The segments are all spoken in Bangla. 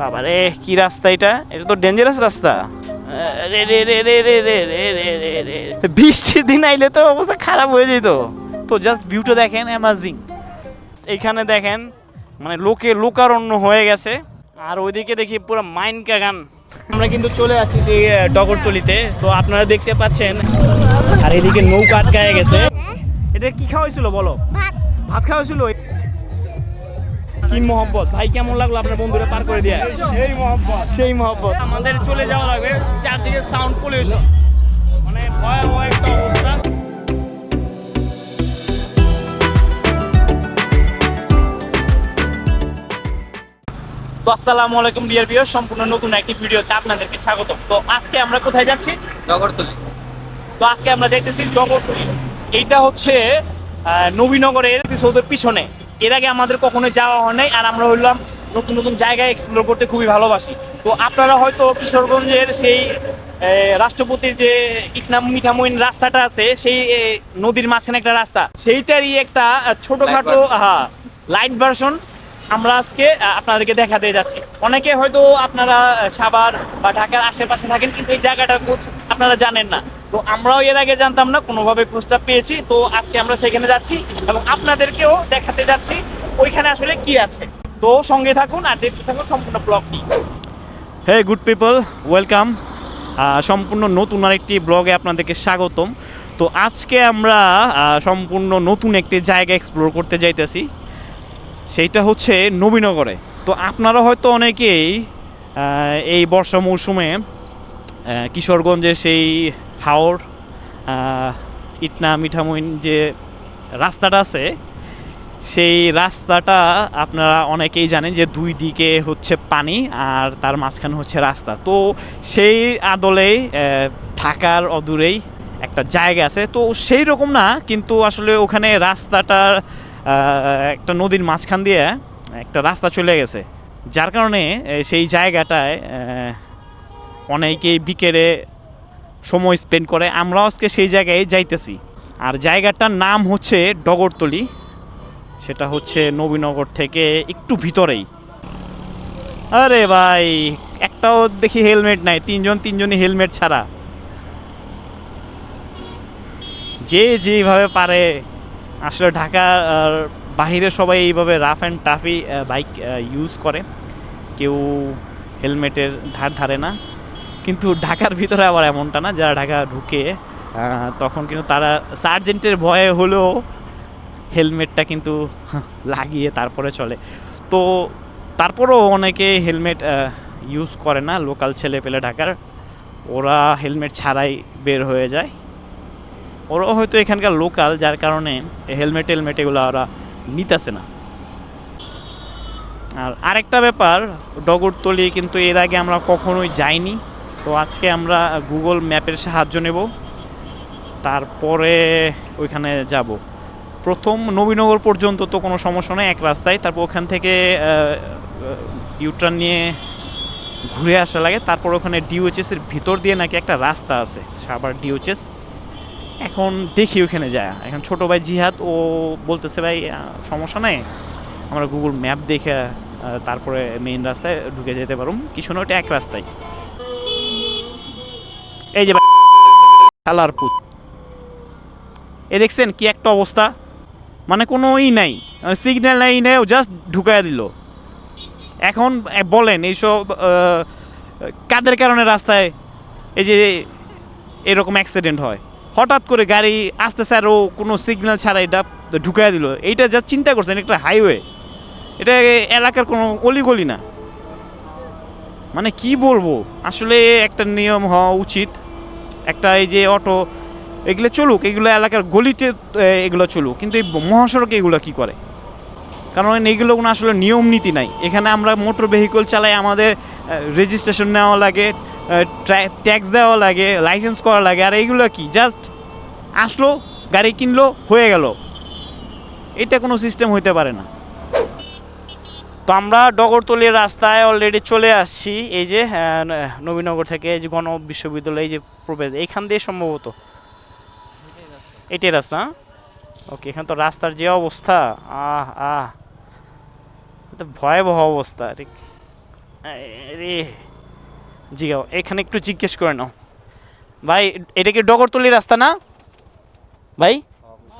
বাবা রে কি রাস্তা এটা? এটা তো ডেঞ্জারাস রাস্তা। রে রে রে রে রে রে রে রে রে রে। বৃষ্টির দিন আইলে তো অবস্থা খারাপ হয়ে যেত। তো জাস্ট ভিউটা দেখেন অ্যামাজিং এইখানে দেখেন মানে লোকে লোকারণ্য হয়ে গেছে। আর ওইদিকে দেখি পুরো মাইন কাগান। আমরা কিন্তু চলে আসছি সেই ডগরতলিতে। তো আপনারা দেখতে পাচ্ছেন আর এদিকে নৌকা আটকায় গেছে। এটা কি খাওয়া হয়েছিল বলো? ভাত। ভাত খাওয়া হয়েছিল? কি মহব্বত? ভাই কেমন লাগল আপনার বন্ধুরা পার করে দিয়ে? সেই মোহাম্মদ সেই মহব্বত। আমাদের চলে যাওয়া লাগবে চারদিকে সাউন্ড পলিউশন মানে ভয়াবহ একটা অবস্থা। তো আসসালামু আলাইকুম ডিয়ার ভিউয়ার সম্পূর্ণ নতুন একটি ভিডিওতে আপনাদেরকে স্বাগত তো আজকে আমরা কোথায় যাচ্ছি? নগরতলি তো আজকে আমরা যাইতেছি জগৎপুরি এইটা হচ্ছে আহ, নবীনগরের এপিসোডের পিছনে। এর আগে আমাদের কখনো যাওয়া হয় নাই আর আমরা হইলাম নতুন নতুন জায়গায় এক্সপ্লোর করতে খুবই ভালোবাসি। তো আপনারা হয়তো কিশোরগঞ্জের সেই রাষ্ট্রপতির যে ইকনাম মিঠামইন রাস্তাটা আছে সেই নদীর মাঝখানে একটা রাস্তা সেইটারই একটা ছোটখাটো। হ্যাঁ লাইট ভার্সন আমরা আজকে আপনাদেরকে দেখাতে যাচ্ছি। অনেকে হয়তো আপনারা সাভার বা ঢাকার আশেপাশে থাকেন কিন্তু এই জায়গাটার আপনারা জানেন না। তো আমরাও এর আগে জানতাম না, কোনোভাবে খোঁজটা পেয়েছি। তো আজকে আমরা সেখানে যাচ্ছি এবং আপনাদেরকেও দেখাতে যাচ্ছি ওইখানে আসলে কি আছে। তো সঙ্গে থাকুন আর দেখতে থাকুন সম্পূর্ণ ব্লগটি। Hey good people, welcome. সম্পূর্ণ নতুন আরেকটি ব্লগে আপনাদেরকে স্বাগতম। তো আজকে আমরা সম্পূর্ণ নতুন একটি জায়গা এক্সপ্লোর করতে যাইতেছি। সেইটা হচ্ছে নবীনগরে। তো আপনারা হয়তো অনেকেই এই বর্ষা মৌসুমে কিশোরগঞ্জের সেই হাওর ইটনা মিঠামইন যে রাস্তাটা আছে, সেই রাস্তাটা আপনারা অনেকেই জানেন যে দুই দিকে হচ্ছে পানি আর তার মাঝখানে হচ্ছে রাস্তা। তো সেই আদলেই ঢাকার অদূরেই একটা জায়গা আছে। তো সেই রকম না, কিন্তু আসলে ওখানে রাস্তাটার একটা নদীর মাঝখান দিয়ে একটা রাস্তা চলে গেছে। যার কারণে সেই জায়গাটায় অনেকেই বিকেলে সময় স্পেন্ড করে আমরাও আজকে সেই জায়গায় যাইতেছি। আর জায়গাটার নাম হচ্ছে ডগরতলি, সেটা হচ্ছে নবীনগর থেকে একটু ভিতরেই। আরে ভাই, একটাও দেখি হেলমেট নাই, তিনজন তিনজনই হেলমেট ছাড়া। যে যেভাবে পারে, আসলে ঢাকার বাহিরে সবাই এইভাবে rough and tough bike use করে। কেউ হেলমেটের ধার ধারে না। কিন্তু ঢাকার ভিতরে আবার এমনটা না, যারা ঢাকা ঢুকে তখন কিন্তু তারা সার্জেন্টের ভয়ে হলেও হেলমেটটা কিন্তু লাগিয়ে তারপরে চলে। তো তারপরেও অনেকে হেলমেট ইউজ করে না লোকাল ছেলে পেলে ঢাকার। ওরা হেলমেট ছাড়াই বের হয়ে যায়। ওরাও হয়তো এখানকার লোকাল যার কারণে হেলমেট হেলমেট এগুলো ওরা নিতেছে না। আর আরেকটা ব্যাপার, ডগরতলি কিন্তু এর আগে আমরা কখনোই যাইনি। তো আজকে আমরা গুগল ম্যাপের সাহায্য নেব। তারপরে ওইখানে যাব। প্রথম নবীনগর পর্যন্ত তো কোনো সমস্যা নেই, এক রাস্তায়। তারপর ওখান থেকে ইউটার্ন নিয়ে ঘুরে আসা লাগে। তারপর ওখানে ডিওএচএস এর ভিতর দিয়ে নাকি একটা রাস্তা আছে সাবার ডিওএচএস এখন দেখি ওখানে যায়। এখন ছোট ভাই জিহাদ, ও বলতেছে, ভাই সমস্যা নেই। আমরা গুগল ম্যাপ দেখে তারপরে মেইন রাস্তায় ঢুকে যেতে পারুম। কিছু না, ওটা এক রাস্তায়। এই যে শালার পুত। এ দেখছেন কি একটা অবস্থা? মানে কোনো ই নাই। সিগন্যাল নাই, নেই জাস্ট ঢুকাইয়া দিল। এখন বলেন, এইসব কাদের কারণে রাস্তায় এই যে এরকম অ্যাক্সিডেন্ট হয়? হঠাৎ করে গাড়ি আসতেছে আর ও কোনো সিগন্যাল ছাড়া এটা ঢুকাইয়া দিল। এইটা জাস্ট চিন্তা করছেন একটা হাইওয়ে এটা এলাকার কোনো অলিগলি না? মানে কি বলব? আসলে একটা নিয়ম হওয়া উচিত। একটা এই যে অটো, এগুলো চলুক, এগুলো এলাকার গলিতে এগুলো চলুক, কিন্তু এই মহাসড়কে এগুলো কী করে? কারণ এইগুলো কোনো আসলে নিয়ম নীতি নাই। এখানে আমরা মোটর ভেহিকল চালাই, আমাদের রেজিস্ট্রেশন নেওয়া লাগে ট্যাক্স দেওয়া লাগে লাইসেন্স করা লাগে, আর এইগুলো কি? জাস্ট আসলো, গাড়ি কিনলো, হয়ে গেল। এটা কোনো সিস্টেম হইতে পারে না। তো আমরা ডগরতলির রাস্তায় অলরেডি চলে আসছি। এই যে নবীনগর থেকে এই যে গণ বিশ্ববিদ্যালয় এই যে প্রবেশ, এইখান দিয়ে সম্ভবত? এটাই রাস্তা ওকে এখানে তো রাস্তার যে অবস্থা, আহ আহ। ভয়াবহ অবস্থা ঠিক রে জিগাও, এখানে একটু জিজ্ঞেস করে নাও। ভাই, এটা কি ডগরতলি রাস্তা না? ভাই?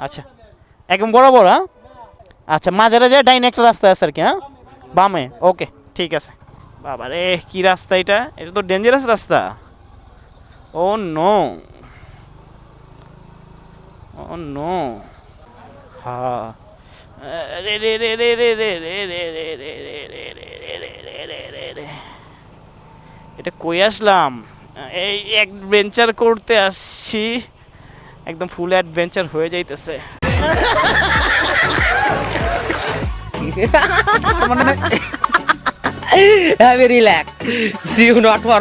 আচ্ছা একদম বরাবর হ্যাঁ? আচ্ছা মাঝারে যায় ডাইন একটা রাস্তা আছে আর কি হ্যাঁ? বামে ওকে ঠিক আছে বাবা রে কি রাস্তা এটা এটা তো ডেঞ্জারাস রাস্তা ও নো ও নো হ্যাঁ রে রে রে রে রে রে রে রে রে রে রে রে রে রে রে রে রে রে রে এটা কই আসলাম এই অ্যাডভেঞ্চার করতে আসছি একদম ফুল অ্যাডভেঞ্চার হয়ে যাইতেছে See you not for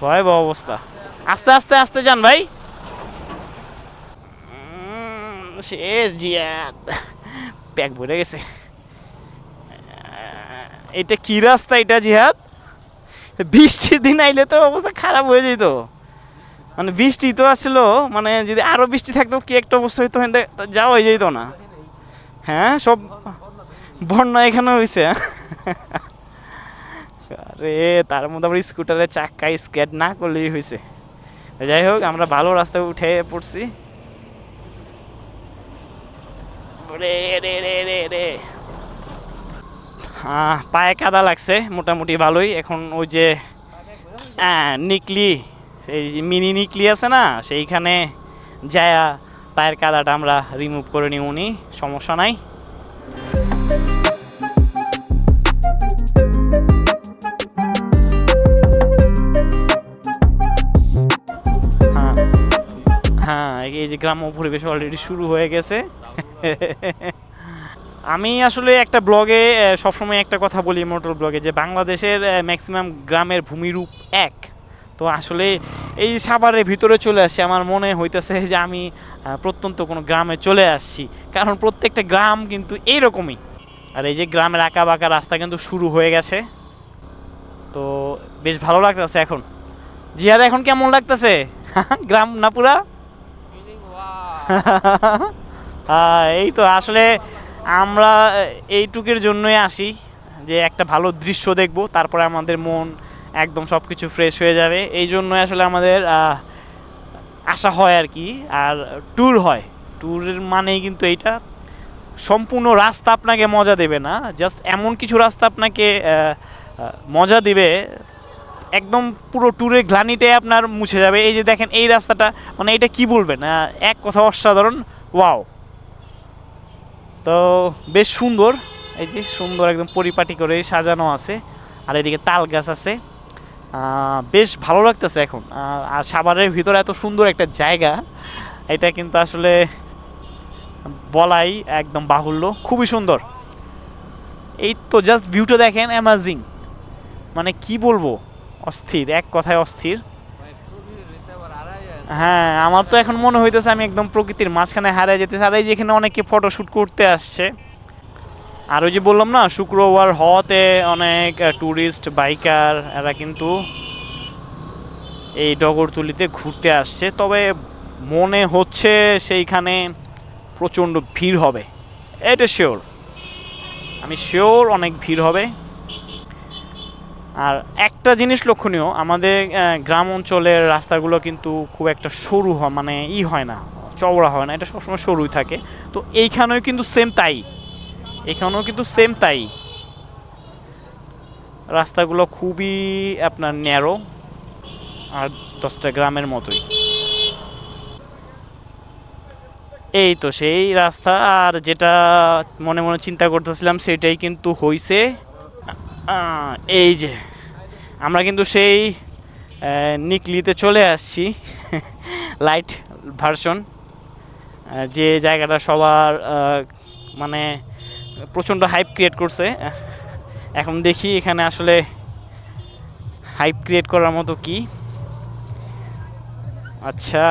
ভয়াবহ অবস্থা। আস্তে আস্তে আস্তে যান ভাই। শেষ জিয়াদ। প্যাক ভরে গেছে। এটা কি রাস্তা এটা জিহাদ বৃষ্টির দিন আইলে তো অবস্থা খারাপ হয়ে যেত। মানে বৃষ্টি তো আসলো মানে যদি আরও বৃষ্টি থাকতো কি একটা অবস্থা হইতো যাওয়া হয়ে যেত না। হ্যাঁ সব বন্যা এখানে হয়েছে আরে, তার মধ্যে আবার স্কুটারের চাক্কা, স্কেট না করলেই হয়েছে যাই হোক, আমরা ভালো রাস্তায় উঠে পড়ছি। রে রে রে রে রে। পায়ে কাদা লাগছে, মোটামুটি ভালোই। এখন ওই যে নিকলি, সেই মিনি নিকলি আছে না, সেইখানে যায়া পায়ের কাদাটা আমরা রিমুভ করে নিই উনি, সমস্যা নাই। হ্যাঁ হ্যাঁ এই যে গ্রাম্য পরিবেশ অলরেডি শুরু হয়ে গেছে। আমি আসলে একটা ব্লগে সবসময় একটা কথা বলি মোটর ব্লগে যে বাংলাদেশের ম্যাক্সিমাম গ্রামের ভূমিরূপ এক। তো আসলে এই সাভারের ভিতরে চলে আসছি আমার মনে হইতেছে যে আমি প্রত্যন্ত কোনো গ্রামে চলে আসছি। কারণ প্রত্যেকটা গ্রাম কিন্তু এইরকমই। আর এই যে গ্রামের আঁকা বাঁকা রাস্তা কিন্তু শুরু হয়ে গেছে। তো বেশ ভালো লাগতেছে এখন। জিহাদ এখন কেমন লাগতেছে? গ্রাম না পুরা? এই তো আসলে আমরা এইটুকের জন্যই আসি যে একটা ভালো দৃশ্য দেখব, তারপরে আমাদের মন একদম সব কিছু ফ্রেশ হয়ে যাবে। এই জন্যই আসলে আমাদের আসা হয় আর কি, আর ট্যুর হয়। ট্যুরের মানেই কিন্তু এইটা, সম্পূর্ণ রাস্তা আপনাকে মজা দেবে না জাস্ট এমন কিছু রাস্তা আপনাকে মজা দিবে, একদম পুরো ট্যুরের গ্লানিটাই আপনার মুছে যাবে। এই যে দেখেন, এই রাস্তাটা মানে এটা কি বলবেন? এক কথা অসাধারণ ওয়াও তো বেশ সুন্দর, এই যে সুন্দর একদম পরিপাটি করে সাজানো আছে, আর এদিকে তাল গাছ আছে। বেশ ভালো লাগতেছে এখন। আর সাভারের ভিতরে এত সুন্দর একটা জায়গা, এটা কিন্তু আসলে বলাই একদম বাহুল্য, খুবই সুন্দর। এই তো জাস্ট ভিউটা দেখেন অ্যামাজিং মানে কি বলব, অস্থির, এক কথায় অস্থির। হ্যাঁ আমার তো এখন মনে হইতেছে আমি একদম প্রকৃতির মাঝখানে হারিয়ে যেতেছি, আর এই যে এখানে অনেকে ফটোশ্যুট করতে আসছে। আর ওই যে বললাম না, শুক্রবার হওয়াতে অনেক ট্যুরিস্ট বাইকার এরা কিন্তু এই ডগরতুলিতে ঘুরতে আসছে। তবে মনে হচ্ছে সেইখানে প্রচণ্ড ভিড় হবে। এটা শিওর আমি শিওর অনেক ভিড় হবে। আর একটা জিনিস লক্ষণীয়, আমাদের গ্রাম অঞ্চলের রাস্তাগুলো কিন্তু খুব একটা সরু হয় মানে ই হয় না, চওড়া হয় না, এটা সবসময় সরুই থাকে। তো এইখানেও কিন্তু সেম তাই। এখানেও কিন্তু সেম তাই। রাস্তাগুলো খুবই আপনার ন্যারো আর দশটা গ্রামের মতোই। এই তো সেই রাস্তা, আর যেটা মনে মনে চিন্তা করতেছিলাম সেটাই কিন্তু হইছে। এই যে, আমরা কিন্তু সেই নিকলিতে চলে আসছি লাইট ভার্সন যে জায়গাটা সবার মানে প্রচণ্ড হাইপ ক্রিয়েট করছে। এখন দেখি এখানে আসলে হাইপ ক্রিয়েট করার মতো কি। আচ্ছা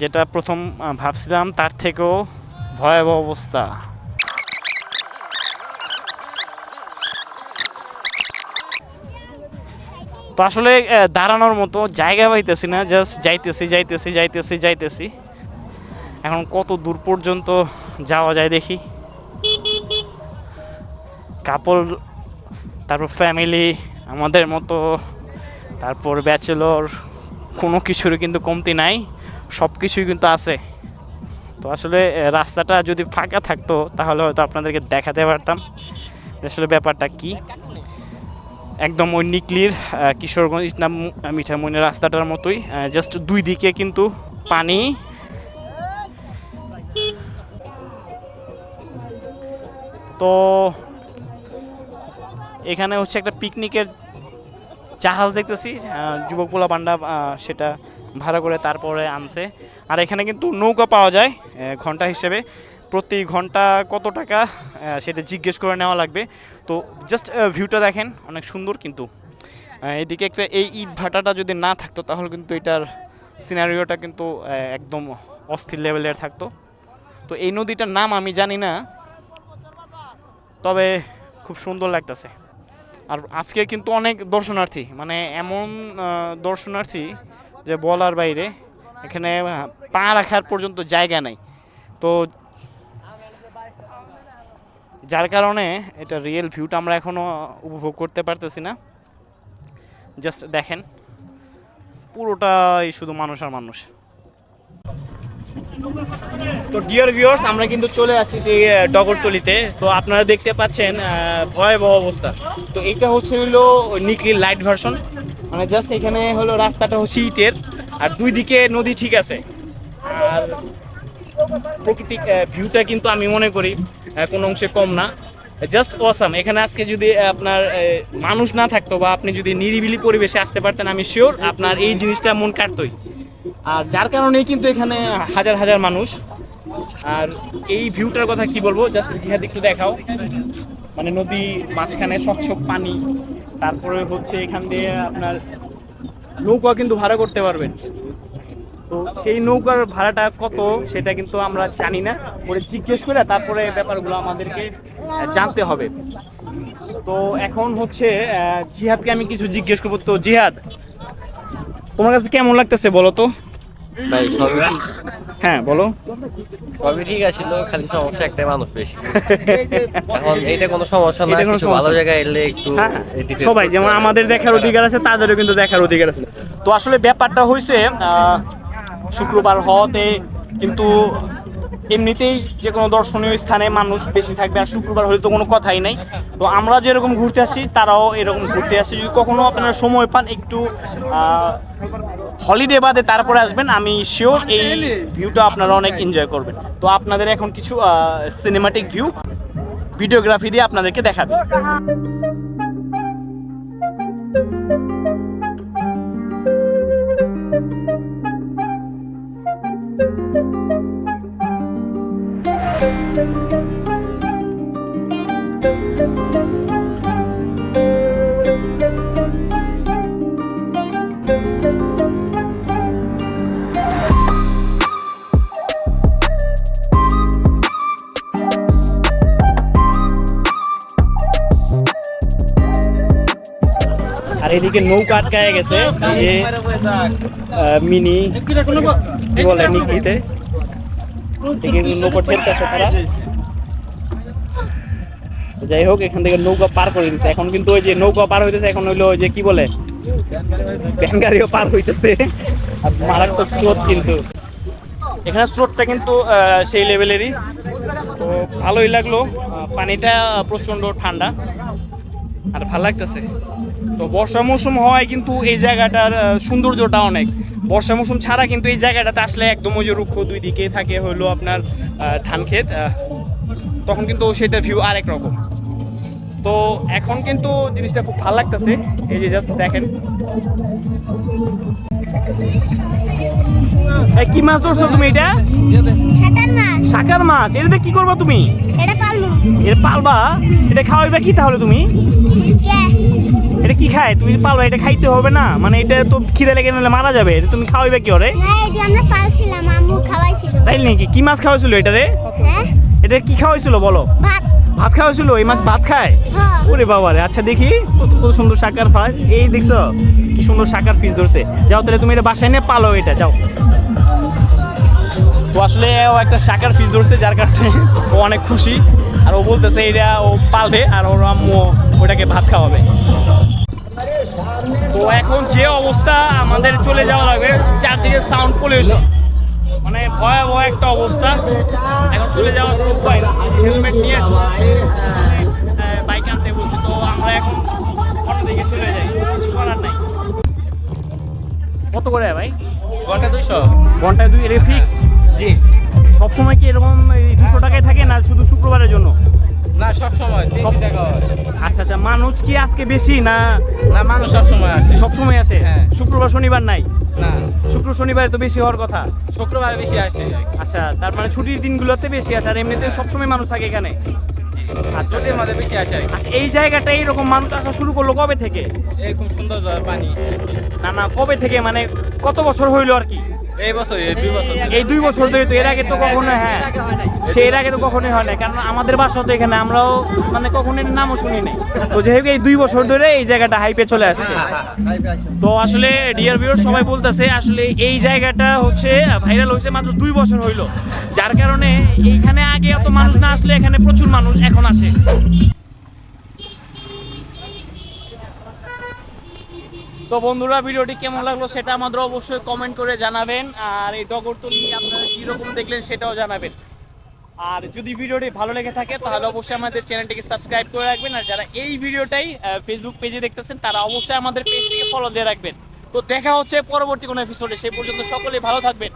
যেটা প্রথম ভাবছিলাম, তার থেকেও ভয়াবহ অবস্থা। তো আসলে দাঁড়ানোর মতো জায়গা পাইতেছি না জাস্ট যাইতেছি যাইতেছি যাইতেছি যাইতেছি। এখন কত দূর পর্যন্ত যাওয়া যায় দেখি। কাপল তারপর ফ্যামিলি আমাদের মতো, তারপর ব্যাচেলর কোনো কিছুরই কিন্তু কমতি নাই সব কিছুই কিন্তু আছে। তো আসলে রাস্তাটা যদি ফাঁকা থাকতো, তাহলে হয়তো আপনাদেরকে দেখাতে পারতাম আসলে ব্যাপারটা কি। একদম ওই নিকলির কিশোরগঞ্জ, ইসলাম মিঠামইনের রাস্তাটার মতোই জাস্ট দুই দিকে কিন্তু পানি। তো এখানে হচ্ছে একটা পিকনিকের জাহাজ দেখতেছি যুবক পোলা পান্ডা সেটা ভাড়া করে তারপরে আনছে। আর এখানে কিন্তু নৌকা পাওয়া যায় ঘণ্টা হিসেবে। প্রতি ঘণ্টা কত টাকা সেটা জিজ্ঞেস করে নেওয়া লাগবে। তো জাস্ট ভিউটা দেখেন, অনেক সুন্দর কিন্তু। এদিকে একটা এই ইট ভাটাটা যদি না থাকতো, তাহলে কিন্তু এটার সিনারিওটা কিন্তু একদম অস্থির লেভেলের থাকতো। তো এই নদীটার নাম আমি জানি না, তবে খুব সুন্দর লাগতেছে। আর আজকে কিন্তু অনেক দর্শনার্থী মানে এমন দর্শনার্থী যে বলার বাইরে এখানে পা রাখার পর্যন্ত জায়গা নাই। তো যার কারণে এটা রিয়েল ভিউটা আমরা এখনও উপভোগ করতে পারতেছি না। জাস্ট দেখেন, পুরোটাই শুধু মানুষ আর মানুষ। তো ডিয়ার ভিউয়ার্স আমরা কিন্তু চলে আসছি সেই ডগরতলিতে। তো আপনারা দেখতে পাচ্ছেন ভয়াবহ অবস্থা। তো এটা হচ্ছে হলো নিকলি লাইট ভার্সন মানে জাস্ট এখানে হলো রাস্তাটা হচ্ছে ইটের, আর দুই দিকে নদী ঠিক আছে। আর প্রাকৃতিক ভিউটা কিন্তু আমি মনে করি কোনো অংশে কম না। জাস্ট অসাম এখানে আজকে যদি আপনার মানুষ না থাকতো বা আপনি যদি নিরিবিলি পরিবেশে আসতে পারতেন, আমি শিওর আপনার এই জিনিসটা মন কাটতোই আর যার কারণেই কিন্তু এখানে হাজার হাজার মানুষ। আর এই ভিউটার কথা কি বলব? জাস্ট জিহাদ একটু দেখাও। মানে নদী মাঝখানে স্বচ্ছ পানি, তারপরে হচ্ছে এখান দিয়ে আপনার নৌকা কিন্তু ভাড়া করতে পারবেন। তো সেই নৌকার ভাড়াটা কত সেটা কিন্তু আমরা জানি না। ওরে জিজ্ঞেস করে তারপরে ব্যাপারগুলো আমাদেরকে জানতে হবে। তো এখন হচ্ছে জিহাদকে আমি কিছু জিজ্ঞেস করব। তো জিহাদ, তোমার কাছে কেমন লাগতেছে বলো তো? ভাই সবই হ্যাঁ বলো। সবই ঠিক আছিল খালি সমস্যা একটাই মানুষ বেশি। এখন এইটা কোনো সমস্যা না কিছু ভালো জায়গায় এলে একটু হ্যাঁ, এটি সবাই যেমন আমাদের দেখার অধিকার আছে তাদেরও কিন্তু দেখার অধিকার আছে। তো আসলে ব্যাপারটা হয়েছে আহ, শুক্রবার হওয়াতে কিন্তু এমনিতেই যে কোনো দর্শনীয় স্থানে মানুষ বেশি থাকবে আর শুক্রবার হলে তো কোনো কথাই নাই। তো আমরা যেরকম ঘুরতে আসি, তারাও এরকম ঘুরতে আসি। যদি কখনো আপনারা সময় পান, একটু হলিডে বাদে তারপরে আসবেন, আমি শিওর এই ভিউটা আপনারা অনেক এনজয় করবেন। তো আপনাদের এখন কিছু সিনেমাটিক ভিউ ভিডিওগ্রাফি দিয়ে আপনাদেরকে দেখাবে। আর এদিকে নৌকা আটকায় গেছে যে মিনি কি বলে নিকিতে যাই হোক, এখান থেকে নৌকা পার করে দিচ্ছে এখন কিন্তু ওই যে নৌকা পার হইতেছে, এখন হইল ওই যে কি বলে? ভ্যান গাড়িও পার হইতেছে। আর মারাত্মক স্রোত কিন্তু। এখানে স্রোতটা কিন্তু সেই লেভেলেরই। তো ভালোই লাগল। পানিটা প্রচণ্ড ঠান্ডা। আর ভালো লাগতেছে। তো বর্ষা মৌসুম হওয়ায় কিন্তু এই জায়গাটার সৌন্দর্যটা অনেক। বর্ষা মৌসুম ছাড়া কিন্তু এই জায়গাটাতে আসলে একদম ওই যে রুক্ষ দুই দিকে থাকে হলো আপনার ধান ক্ষেত তখন কিন্তু সেটার ভিউ আরেক রকম। তো এখন কিন্তু জিনিসটা খুব ভালো লাগতেছে। এই যে জাস্ট দেখেন। এই কি মাছ ধরছো তুমি এটা? শাকার মাছ। এটাতে কি করবা তুমি? এটা পালবা। এটা খাওয়াইবা কি তাহলে তুমি? এটা কি খায়? তুমি পালবা এটা খাইতে হবে না। মানে এটা তো খিদে লেগে নিলে মারা যাবে। এটা তুমি খাওয়াইবে কি ওরে? না এটি আমরা পালছিলাম আম্মু খাওয়াইছিল। তাই নাকি? কি মাছ খাওয়াইছিল এটা রে? হ্যাঁ? এটা কি খাওয়াইছিল বলো? ভাত। ভাত খাওয়াইছিল? এই মাছ ভাত খায়? হ্যাঁ। ওরে বাবা রে আচ্ছা দেখি কত কত সুন্দর শাকার ফাস। এই দেখছ কি সুন্দর শাকার ফিস ধরছে। যাও তাহলে তুমি এটা বাসায় নিয়ে পালো এটা যাও। তো আসলে ও একটা শাকার ফিস ধরছে যার কারণে ও অনেক খুশি। আর ও বলতেছে এটা ও পালবে আর ওর আম্মু ওটাকে ভাত খাওয়াবে। তো এখন যে অবস্থা আমাদের চলে যাওয়া লাগবে। চারদিকে সাউন্ড পলিউশন মানে ভয়াবহ একটা অবস্থা। এখন চলে যাওয়ার কোনো উপায় না। হেলমেট নিয়ে বাইক আনতে বলছি। তো আমরা এখন অন্যদিকে চলে যাই। কিছু করার নাই। কত করে ভাই? ঘণ্টা দুইশো। ঘন্টায় দুই এটা ফিক্সড জি। সবসময় কি এরকম দুশো টাকায় থাকে না শুধু শুক্রবারের জন্য? না সব সময় সব- টাকা হয়। আচ্ছা আচ্ছা মানুষ কি আজকে বেশি না না মানুষ সব সময় আসে। সব সময় আসে? হ্যাঁ। শুক্রবার শনিবার নাই? না। শুক্র শনিবারে তো বেশি হওয়ার কথা। শুক্রবার বেশি আসে। আচ্ছা তার মানে ছুটির দিনগুলোতে বেশি আসে আর এমনিতে সবসময় মানুষ থাকে এখানে? আচ্ছা বেশি আসে। আচ্ছা এই জায়গাটা এইরকম মানুষ আসা শুরু করল কবে থেকে? খুব সুন্দর পানি। না না কবে থেকে? মানে কত বছর হইল আর কি? এই দুই বছর ধরে। তো এর আগে তো কখনো হ্যাঁ সে এর আগে তো কখনোই হয় না কারণ আমাদের বাসা তো এখানে, আমরাও মানে কখনো নামও শুনি নাই। তো যেহেতু এই দুই বছর ধরে এই জায়গাটা হাইপে চলে আসছে। তো আসলে ডিয়ার ভিউর সবাই বলতেছে, আসলে এই জায়গাটা হচ্ছে ভাইরাল হয়েছে মাত্র দুই বছর হইল। যার কারণে এইখানে আগে এত মানুষ না আসলে এখানে প্রচুর মানুষ এখন আসে। তো বন্ধুরা, ভিডিওটি কেমন লাগল সেটা আমাদের অবশ্যই কমেন্ট করে জানাবেন। আর এই ডগরতলি আপনারা কীরকম দেখলেন সেটাও জানাবেন। আর যদি ভিডিওটি ভালো লেগে থাকে, তাহলে অবশ্যই আমাদের চ্যানেলটিকে সাবস্ক্রাইব করে রাখবেন। আর যারা এই ভিডিওটাই ফেসবুক পেজে দেখতেছেন, তারা অবশ্যই আমাদের পেজটিকে ফলো দিয়ে রাখবেন। তো দেখা হচ্ছে পরবর্তী কোনো এপিসোডে সেই পর্যন্ত সকলেই ভালো থাকবেন।